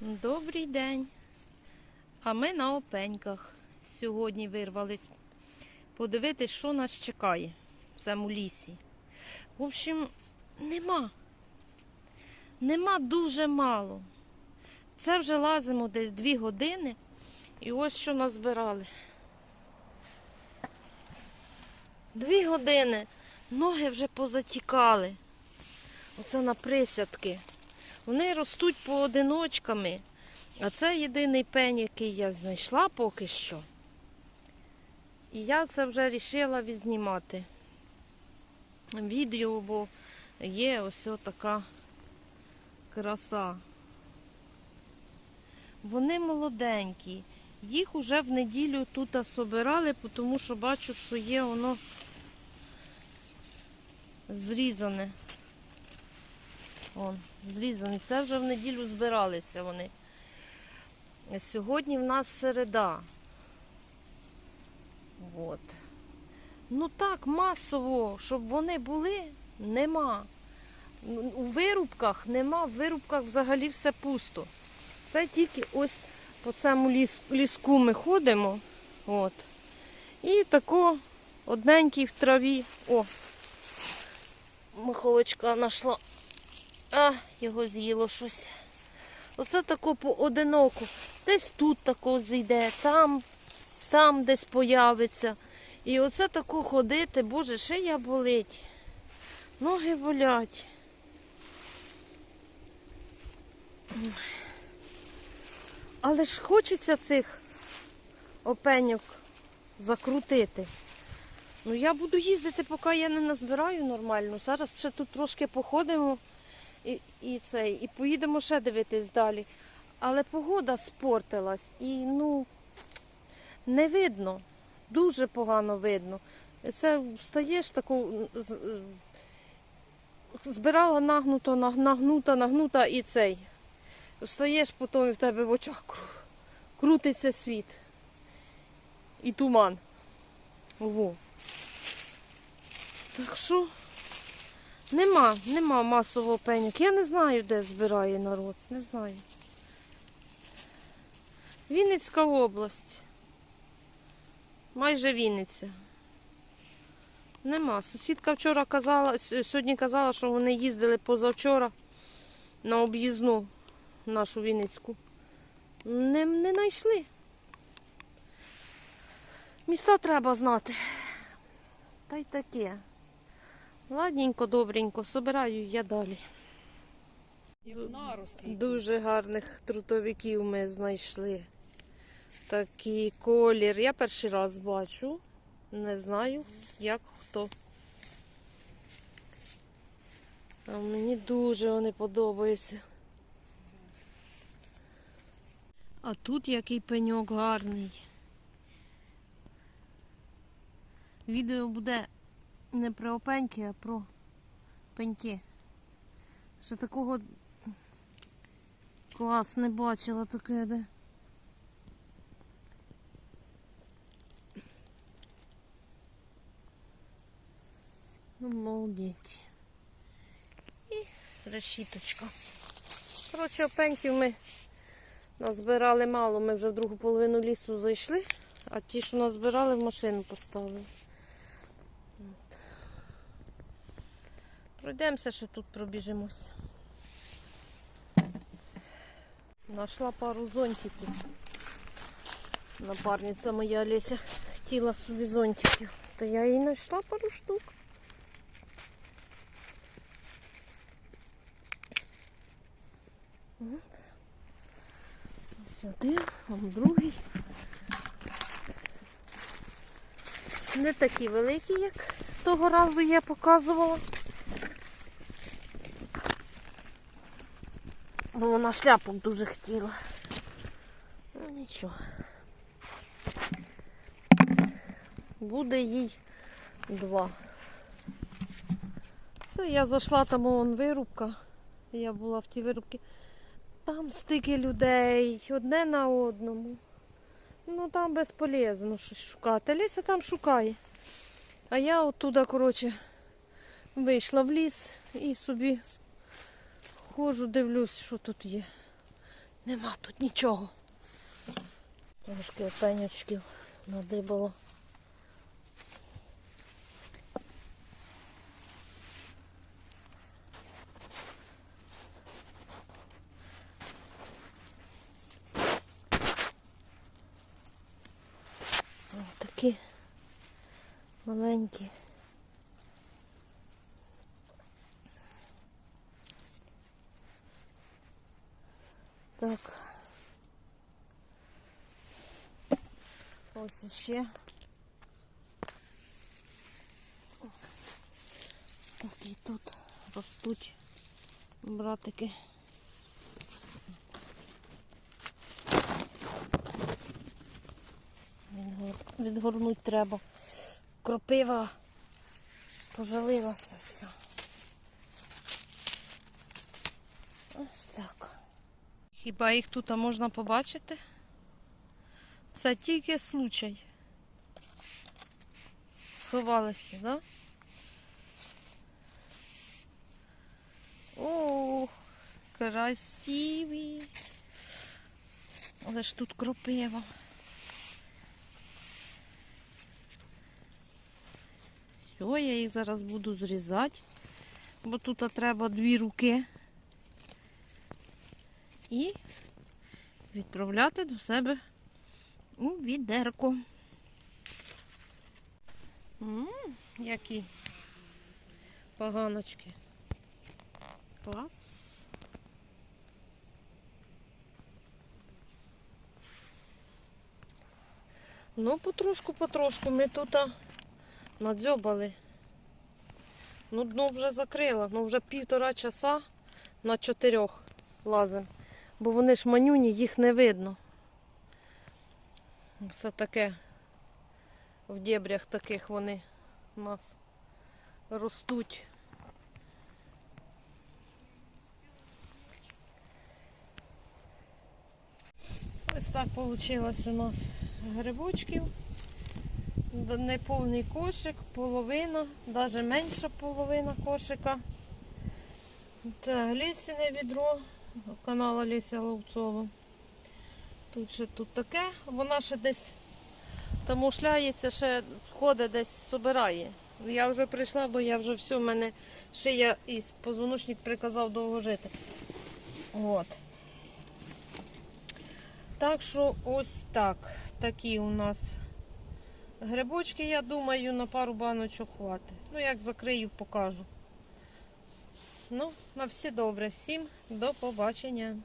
Добрий день. А ми на опеньках. Сьогодні вирвались подивитись, що нас чекає в цьому лісі. В общем, нема. Нема дуже мало. Це вже лазимо десь дві години. І ось що назбирали. Дві години. Ноги вже позатікали. Оце на присядки. Вони ростуть поодиночками. А це єдиний пень, який я знайшла поки що. І я це вже вирішила відзнімати. Відео, бо є ось така краса. Вони молоденькі. Їх уже в неділю тут собирали, тому що бачу, що є воно зрізане. Вон, зрізані. Це вже в неділю збиралися вони. Сьогодні в нас середа. От. Ну так, масово, щоб вони були, нема. У вирубках нема, в вирубках взагалі все пусто. Це тільки ось по цьому ліс, ліску ми ходимо. От. І тако одненький в траві. О, маховичка знайшла. А, його з'їло щось. Оце тако поодиноко. Десь тут тако зійде, там, там десь появиться. І оце тако ходити, боже, шия болить. Ноги болять. Але ж хочеться цих опеньок закрутити. Ну я буду їздити, поки я не назбираю нормально. Зараз ще тут трошки походимо і, і, це, і поїдемо ще дивитись далі. Але погода спортилась і ну не видно, дуже погано видно. Це встаєш таку, збирала нагнуто, нагнута, нагнута і цей. Встаєш потім і в тебе в очах кру- крутиться світ. І туман. Во. Так що нема, нема масового пеньок. Я не знаю, де збирає народ. Не знаю. Вінницька область. Майже Вінниця. Нема. Сусідка вчора казала, сьогодні казала, що вони їздили позавчора на об'їзну нашу Вінницьку. Не, не знайшли. Міста треба знати. Та й таке. Ладненько, добренько, собираю я далі. Дуже гарних трутовиків ми знайшли. Такий колір. Я перший раз бачу. Не знаю, як хто. А мені дуже вони подобаються. А тут який пеньок гарний. Відео буде не про опеньки, а про пеньки. Ще такого Клас, не бачила таке, де. Ну, молодець. І решіточка. Коротше, опеньків ми назбирали мало. Ми вже в другу половину лісу зайшли, а ті, що назбирали, в машину поставили. Пройдемося, ще тут пробіжимося. Нашла пару зонтиків. Напарниця моя Олеся хотіла собі зонтиків. Та я їй знайшла пару штук. От. Сюди, он другий. Не такі великі, як того разу я показувала. Бо вона шляпок дуже хотіла. Ну нічого. Буде їй два. Це я зайшла, там вон вирубка. Я була в тій вирубці. Там стільки людей, одне на одному. Ну там безполезно щось шукати. Ліся там шукає. А я оттуда, коротше, вийшла в ліс і собі Ходжу, дивлюсь, що тут є. Нема тут нічого. Трошки опенючків надибало. Ось такі маленькі. Так. Ось іще. Такі тут ростуть братики. Відгор- Відгорнуть треба. Кропива пожалилася вся. Ось так. Хіба їх тут можна побачити? Це тільки случай. Сховалися, так? Да? О, красиві. Але ж тут кропива. Все, я їх зараз буду зрізати, бо тут треба дві руки. І відправляти до себе у відерко. М, які поганочки. Клас. Ну, потрошку, потрошку ми тут надзьобали. Ну, дно вже закрила, ну вже півтора часа на чотирьох лазим. Бо вони ж манюні, їх не видно. Все таке в дебрях таких вони у нас ростуть. Ось так вийшло у нас грибочків. Неповний кошик, половина, навіть менша половина кошика. Так, лісіне відро канала Леся Ловцова. Тут ще тут таке, вона ще десь там ушляється, ще ходить десь собирає. Я вже прийшла, бо я вже все, в мене шия і позвоночник приказав довго жити. От. Так що ось так. Такі у нас грибочки, я думаю, на пару баночок хватить. Ну, як закрию, покажу. Ну, на все добре. Всім до побачення.